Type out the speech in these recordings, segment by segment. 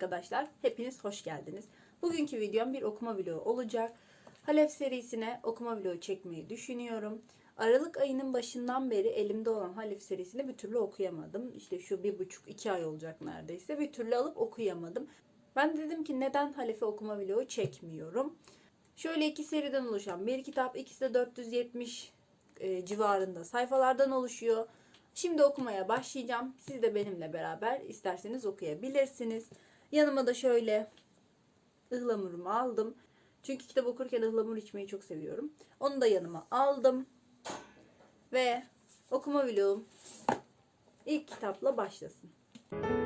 arkadaşlar, hepiniz hoş geldiniz. Bugünkü videom bir okuma vlogu olacak. Halef serisine okuma vlogu çekmeyi düşünüyorum. Aralık ayının başından beri elimde olan Halef serisini bir türlü okuyamadım. İşte şu bir buçuk iki ay olacak neredeyse. Bir türlü alıp okuyamadım. Ben dedim ki neden Halef'e okuma vlogu çekmiyorum. Şöyle iki seriden oluşan bir kitap. ikisi de 470 e, civarında sayfalardan oluşuyor. Şimdi okumaya başlayacağım. Siz de benimle beraber isterseniz okuyabilirsiniz. Yanıma da şöyle ıhlamurumu aldım. Çünkü kitap okurken ıhlamur içmeyi çok seviyorum. Onu da yanıma aldım. Ve okuma vlogum ilk kitapla başlasın. Durum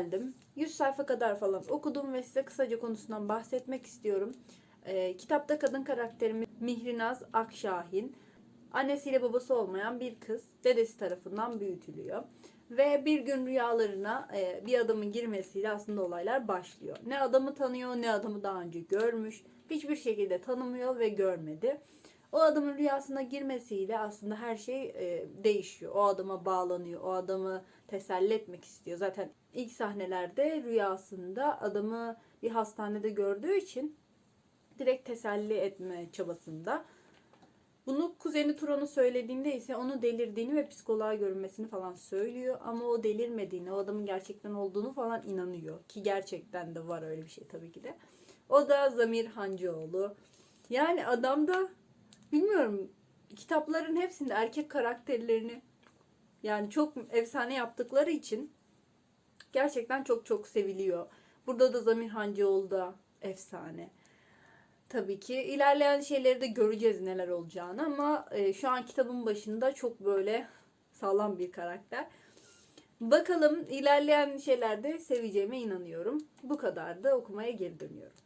geldim. 100 sayfa kadar falan okudum ve size kısaca konusundan bahsetmek istiyorum. Ee, kitapta kadın karakterimiz Mihrinaz Akşahin. Annesiyle babası olmayan bir kız dedesi tarafından büyütülüyor. Ve bir gün rüyalarına e, bir adamın girmesiyle aslında olaylar başlıyor. Ne adamı tanıyor ne adamı daha önce görmüş. Hiçbir şekilde tanımıyor ve görmedi. O adamın rüyasına girmesiyle aslında her şey e, değişiyor. O adama bağlanıyor. O adamı teselli etmek istiyor. Zaten ilk sahnelerde rüyasında adamı bir hastanede gördüğü için direkt teselli etme çabasında. Bunu kuzeni Turan'ı söylediğinde ise onu delirdiğini ve psikoloğa görünmesini falan söylüyor. Ama o delirmediğini, o adamın gerçekten olduğunu falan inanıyor. Ki gerçekten de var öyle bir şey tabii ki de. O da Zamir Hancıoğlu. Yani adam da bilmiyorum kitapların hepsinde erkek karakterlerini yani çok efsane yaptıkları için gerçekten çok çok seviliyor. Burada da Zamir Hancıoğlu da efsane. Tabii ki ilerleyen şeyleri de göreceğiz neler olacağını ama e, şu an kitabın başında çok böyle sağlam bir karakter. Bakalım ilerleyen şeylerde seveceğime inanıyorum. Bu kadar da okumaya geri dönüyorum.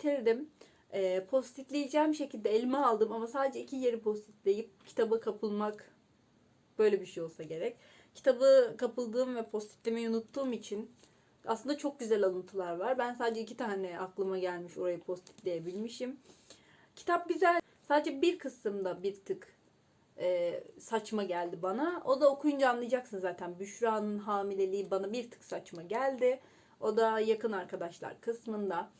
Bitirdim. E, postitleyeceğim şekilde elime aldım ama sadece iki yeri postitleyip kitaba kapılmak böyle bir şey olsa gerek. Kitabı kapıldığım ve postitlemeyi unuttuğum için aslında çok güzel alıntılar var. Ben sadece iki tane aklıma gelmiş orayı postitleyebilmişim. Kitap güzel. Sadece bir kısımda bir tık e, saçma geldi bana. O da okuyunca anlayacaksın zaten. Büşra'nın hamileliği bana bir tık saçma geldi. O da yakın arkadaşlar kısmında.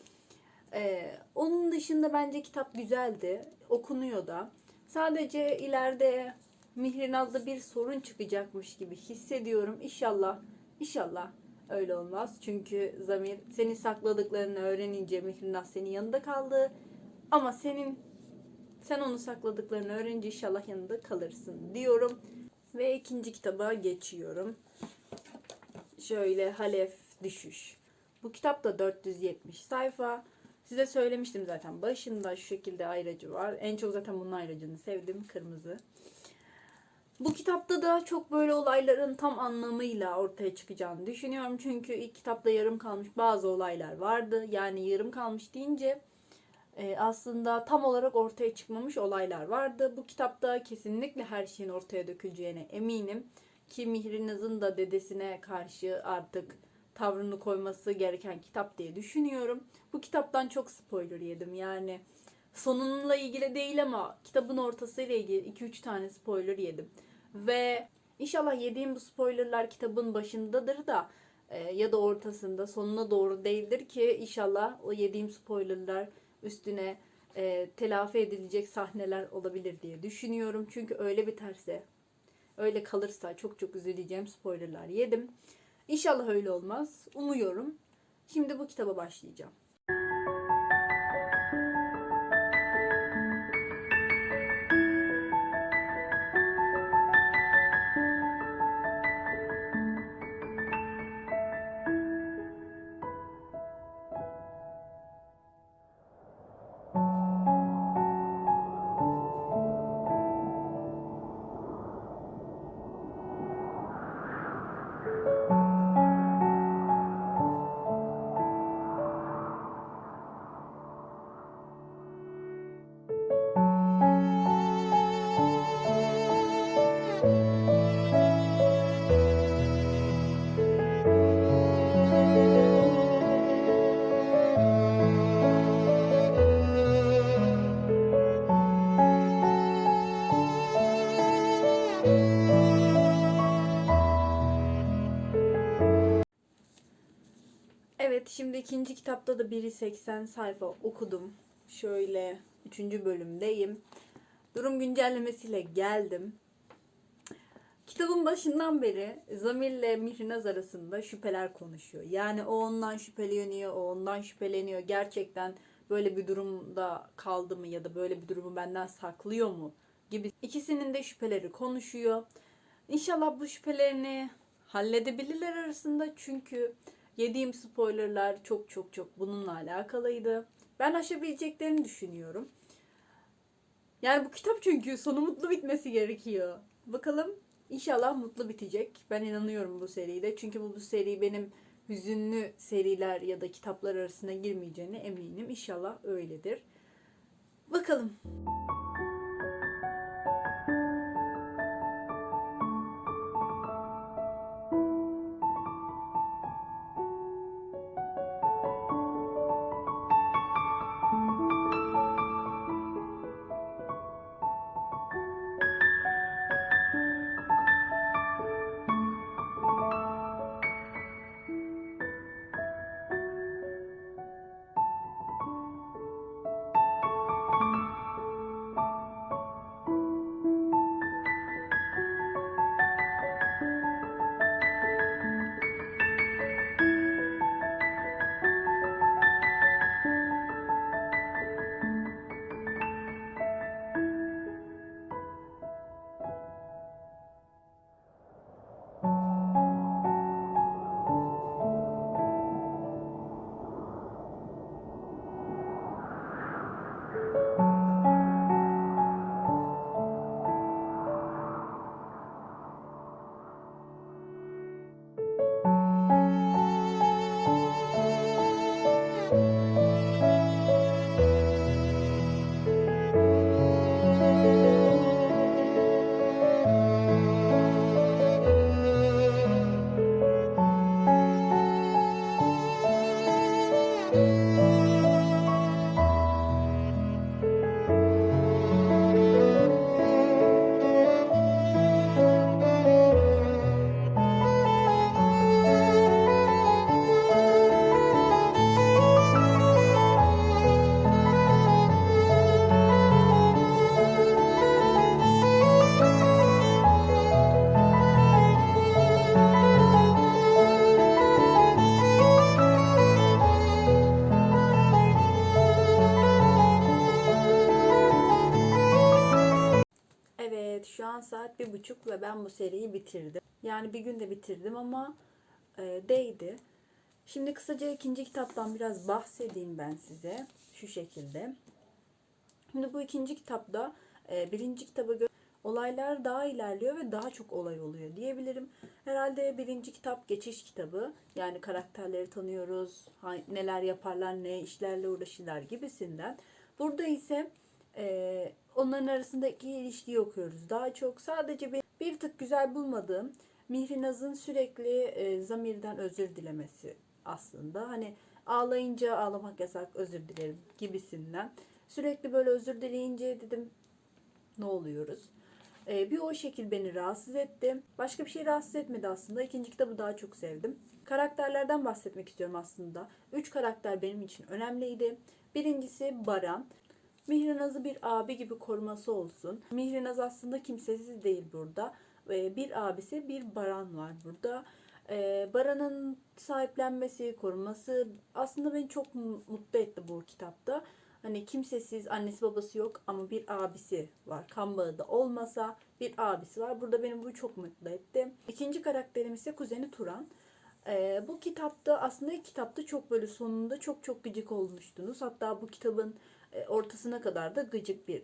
E, onun dışında bence kitap güzeldi. Okunuyor da. Sadece ileride Mihrinaz'da bir sorun çıkacakmış gibi hissediyorum. İnşallah, inşallah öyle olmaz. Çünkü Zamir senin sakladıklarını öğrenince Mihrinaz senin yanında kaldı. Ama senin sen onu sakladıklarını öğrenince inşallah yanında kalırsın diyorum. Ve ikinci kitaba geçiyorum. Şöyle Halef Düşüş. Bu kitap da 470 sayfa. Size söylemiştim zaten başında şu şekilde ayracı var. En çok zaten bunun ayracını sevdim. Kırmızı. Bu kitapta da çok böyle olayların tam anlamıyla ortaya çıkacağını düşünüyorum. Çünkü ilk kitapta yarım kalmış bazı olaylar vardı. Yani yarım kalmış deyince e, aslında tam olarak ortaya çıkmamış olaylar vardı. Bu kitapta kesinlikle her şeyin ortaya döküleceğine eminim. Ki Mihrinaz'ın da dedesine karşı artık tavrını koyması gereken kitap diye düşünüyorum. Bu kitaptan çok spoiler yedim. Yani sonunla ilgili değil ama kitabın ortasıyla ilgili 2-3 tane spoiler yedim. Ve inşallah yediğim bu spoilerlar kitabın başındadır da e, ya da ortasında sonuna doğru değildir ki inşallah o yediğim spoilerlar üstüne e, telafi edilecek sahneler olabilir diye düşünüyorum. Çünkü öyle biterse, öyle kalırsa çok çok üzüleceğim spoilerlar yedim. İnşallah öyle olmaz. Umuyorum. Şimdi bu kitaba başlayacağım. Evet şimdi ikinci kitapta da biri 80 sayfa okudum. Şöyle üçüncü bölümdeyim. Durum güncellemesiyle geldim. Kitabın başından beri Zamir'le Mihrinaz arasında şüpheler konuşuyor. Yani o ondan şüpheleniyor, o ondan şüpheleniyor. Gerçekten böyle bir durumda kaldı mı ya da böyle bir durumu benden saklıyor mu gibi. İkisinin de şüpheleri konuşuyor. İnşallah bu şüphelerini halledebilirler arasında çünkü Yediğim spoilerlar çok çok çok bununla alakalıydı. Ben aşabileceklerini düşünüyorum. Yani bu kitap çünkü sonu mutlu bitmesi gerekiyor. Bakalım inşallah mutlu bitecek. Ben inanıyorum bu seride. Çünkü bu, bu seri benim hüzünlü seriler ya da kitaplar arasına girmeyeceğine eminim. İnşallah öyledir. Bakalım. Evet şu an saat bir buçuk ve ben bu seriyi bitirdim. Yani bir günde bitirdim ama e, değdi. Şimdi kısaca ikinci kitaptan biraz bahsedeyim ben size. Şu şekilde. Şimdi bu ikinci kitapta e, birinci kitaba göre olaylar daha ilerliyor ve daha çok olay oluyor diyebilirim. Herhalde birinci kitap geçiş kitabı. Yani karakterleri tanıyoruz, neler yaparlar, ne işlerle uğraşırlar gibisinden. Burada ise e, onların arasındaki ilişkiyi okuyoruz. Daha çok sadece bir, bir tık güzel bulmadığım Mihrinaz'ın sürekli e, Zamir'den özür dilemesi aslında. Hani ağlayınca ağlamak yasak özür dilerim gibisinden. Sürekli böyle özür dileyince dedim ne oluyoruz? E, bir o şekil beni rahatsız etti. Başka bir şey rahatsız etmedi aslında. İkinci kitabı daha çok sevdim. Karakterlerden bahsetmek istiyorum aslında. Üç karakter benim için önemliydi. Birincisi Baran. Mihrinaz'ı bir abi gibi koruması olsun. Mihrinaz aslında kimsesiz değil burada. Bir abisi bir Baran var burada. Ee, Baran'ın sahiplenmesi, koruması aslında beni çok mu- mutlu etti bu kitapta. Hani kimsesiz, annesi babası yok ama bir abisi var. Kan bağı da olmasa bir abisi var. Burada beni bu çok mutlu etti. İkinci karakterim ise kuzeni Turan. Ee, bu kitapta aslında kitapta çok böyle sonunda çok çok gıcık olmuştunuz. Hatta bu kitabın e, ortasına kadar da gıcık bir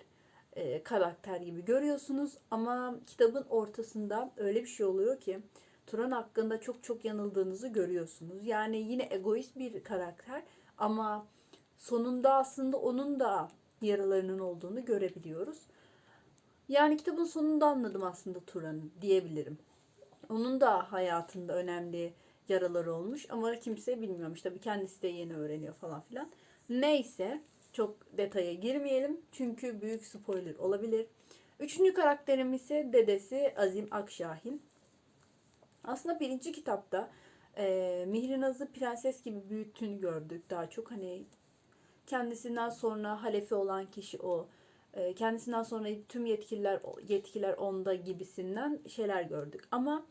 e, karakter gibi görüyorsunuz. Ama kitabın ortasında öyle bir şey oluyor ki Turan hakkında çok çok yanıldığınızı görüyorsunuz. Yani yine egoist bir karakter ama sonunda aslında onun da yaralarının olduğunu görebiliyoruz. Yani kitabın sonunda anladım aslında Turan'ı diyebilirim. Onun da hayatında önemli yaraları olmuş ama kimse bilmiyormuş. Tabii kendisi de yeni öğreniyor falan filan. Neyse çok detaya girmeyelim çünkü büyük spoiler olabilir. Üçüncü karakterim ise dedesi Azim Akşahin. Aslında birinci kitapta e, Mihrinaz'ı prenses gibi büyüttüğünü gördük daha çok. Hani kendisinden sonra halefi olan kişi o. E, kendisinden sonra tüm yetkililer yetkiler onda gibisinden şeyler gördük. Ama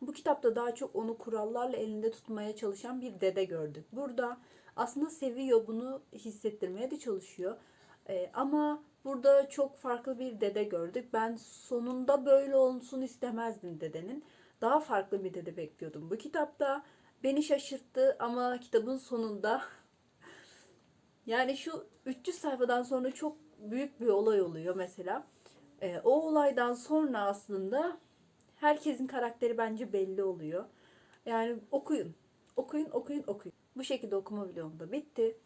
bu kitapta daha çok onu kurallarla elinde tutmaya çalışan bir dede gördük. Burada aslında seviyor bunu hissettirmeye de çalışıyor. E, ama burada çok farklı bir dede gördük. Ben sonunda böyle olsun istemezdim dedenin. Daha farklı bir dede bekliyordum. Bu kitapta beni şaşırttı ama kitabın sonunda yani şu 300 sayfadan sonra çok büyük bir olay oluyor mesela. E, o olaydan sonra aslında herkesin karakteri bence belli oluyor. Yani okuyun. Okuyun, okuyun, okuyun. Bu şekilde okuma videom da bitti.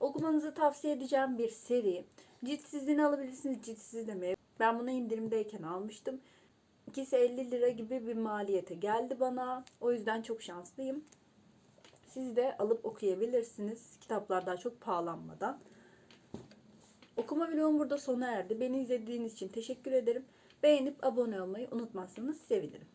Okumanızı tavsiye edeceğim bir seri. Ciltsizliğini alabilirsiniz, ciltsiz demeye. Ben bunu indirimdeyken almıştım. İkisi 50 lira gibi bir maliyete geldi bana. O yüzden çok şanslıyım. Siz de alıp okuyabilirsiniz. Kitaplar daha çok pahalanmadan. Okuma vlogum burada sona erdi. Beni izlediğiniz için teşekkür ederim. Beğenip abone olmayı unutmazsanız sevinirim.